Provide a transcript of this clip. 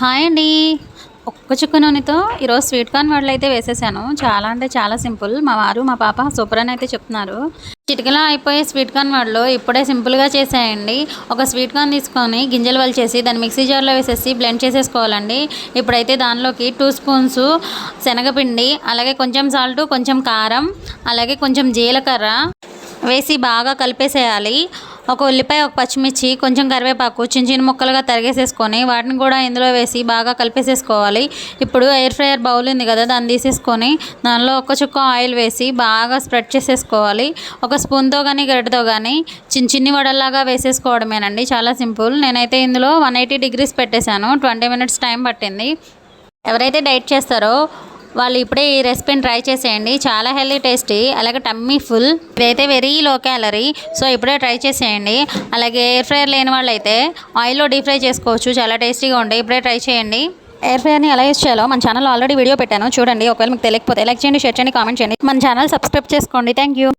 Hi అండి. ఒక్క చుక్క నూనెతో ఈరోజు స్వీట్ కార్న్ వడలు అయితే వేసేసాను. చాలా అంటే చాలా సింపుల్. మా వారు మా పాప సూపర్ అని అయితే చెప్తున్నారు. చిటికలో అయిపోయే స్వీట్ కార్న్ వడలు ఇప్పుడే సింపుల్గా చేసేయండి. ఒక స్వీట్ కార్న్ తీసుకొని గింజలు వలిచేసి దాన్ని మిక్సీ జార్లో వేసేసి బ్లెండ్ చేసేసుకోవాలండి. ఇప్పుడైతే దానిలోకి టూ స్పూన్స్ శనగపిండి అలాగే కొంచెం సాల్ట్ కొంచెం కారం అలాగే కొంచెం జీలకర్ర వేసి బాగా కలిపేసేయాలి. ఒక ఉల్లిపాయ ఒక పచ్చిమిర్చి కొంచెం కరివేపాకు చిన్న చిన్న ముక్కలుగా తరిగేసేసుకొని వాటిని కూడా ఇందులో వేసి బాగా కలిపేసేసుకోవాలి. ఇప్పుడు ఎయిర్ ఫ్రైయర్ బౌల్ ఉంది కదా దాన్ని తీసేసుకొని దానిలో ఒక చుక్క ఆయిల్ వేసి బాగా స్ప్రెడ్ చేసేసుకోవాలి. ఒక స్పూన్తో కానీ గరిటతో కానీ చిన్న చిన్ని వడల్లాగా వేసేసుకోవడమేనండి. చాలా సింపుల్. నేనైతే ఇందులో వన్ ఎయిటీ డిగ్రీస్ పెట్టేశాను. ట్వంటీ మినిట్స్ టైం పట్టింది. ఎవరైతే డైట్ చేస్తారో వాళ్ళు ఇప్పుడే ఈ రెసిపీని ట్రై చేసేయండి. చాలా హెల్దీ టేస్టీ అలాగే టమ్మీ ఫుల్. ఇదైతే వెరీ లో క్యాలరీ సో ఇప్పుడే ట్రై చేసేయండి. అలాగే ఎయిర్ ఫ్రైయర్ లేని వాళ్ళు అయితే ఆయిల్లో డీప్ ఫ్రై చేసుకోవచ్చు చాలా టేస్టీగా ఉండే. ఇప్పుడే ట్రై చేయండి. ఎయిర్ ఫ్రైయర్ని ఎలా యూస్ చేయాలో మన ఛానల్ ఆల్రెడీ వీడియో పెట్టాను. చూడండి ఒకవేళ మీకు తెలియకపోతే లైక్ చేయండి షేర్ చేయండి కామెంట్ చేయండి. మన ఛానల్ సబ్స్క్రైబ్ చేసుకోండి. Thank you